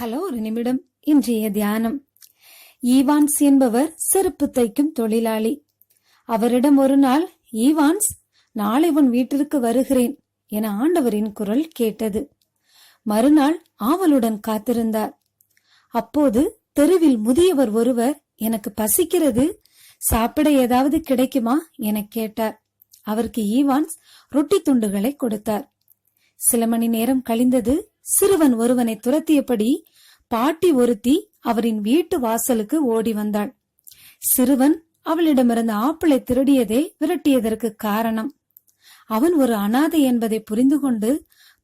Hello ஒரு நிமிடம். இன்றைய தியானம். ஈவான்ஸ் என்பவர் செருப்பு தைக்கும் தொழிலாளி. அவரிடம் ஒரு நாள் ஈவான்ஸ் நாளை உன் வீட்டிற்கு வருகிறேன் என ஆண்டவரின் குரல் கேட்டது. மறுநாள் ஆவலுடன் காத்திருந்தார். அப்போது தெருவில் முதியவர் ஒருவர் எனக்கு பசிக்கிறது சாப்பிட ஏதாவது கிடைக்குமா? என கேட்டார். அவருக்கு ஈவான்ஸ் ரொட்டி துண்டுகளை கொடுத்தார். சில மணி நேரம் கழிந்தது சிறுவன் ஒருவனை துரத்தியபடி பாட்டி ஒருத்தி அவரின் வீட்டு வாசலுக்கு ஓடி வந்தாள். சிறுவன் அவளிடமிருந்த ஆப்பிளை திருடியதே விரட்டியதற்கு காரணம். அவன் ஒரு அனாதை என்பதை புரிந்து கொண்டு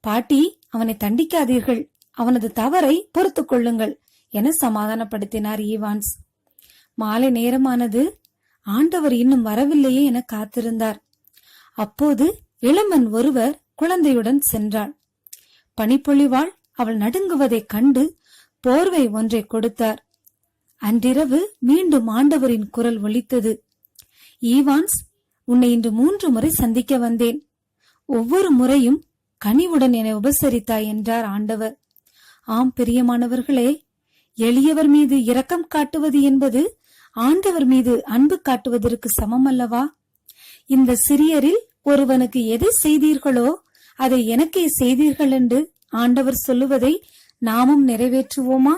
பாட்டி அவனை தண்டிக்காதீர்கள். அவனது தவறை பொறுத்துக் கொள்ளுங்கள் என சமாதானப்படுத்தினார் ஈவான்ஸ். மாலை நேரமானது. ஆண்டவர் இன்னும் வரவில்லையே என காத்திருந்தார். அப்போது இளமன் ஒருவர் குழந்தையுடன் சென்றாள். பனிப்பொழிவாள் அவள் நடுங்குவதைக் கண்டு போர்வை ஒன்றை கொடுத்தார். அன்றிரவு மீண்டும் ஆண்டவரின் குரல் ஒலித்தது. ஈவான்ஸ் உன்னை இன்று மூன்று முறை சந்திக்க வந்தேன். ஒவ்வொரு முறையும் கனிவுடன் என்னை உபசரித்தாய் என்றார் ஆண்டவர். ஆம் பிரியமானவர்களே எளியவர் மீது இரக்கம் காட்டுவது என்பது ஆண்டவர் மீது அன்பு காட்டுவதற்கு சமம் அல்லவா? இந்த சிறியரில் ஒருவனுக்கு எதை செய்தீர்களோ அதை எனக்கே செய்தீர்கள் என்று ஆண்டவர் சொல்லுவதை நாமும் நிறைவேற்றுவோமா?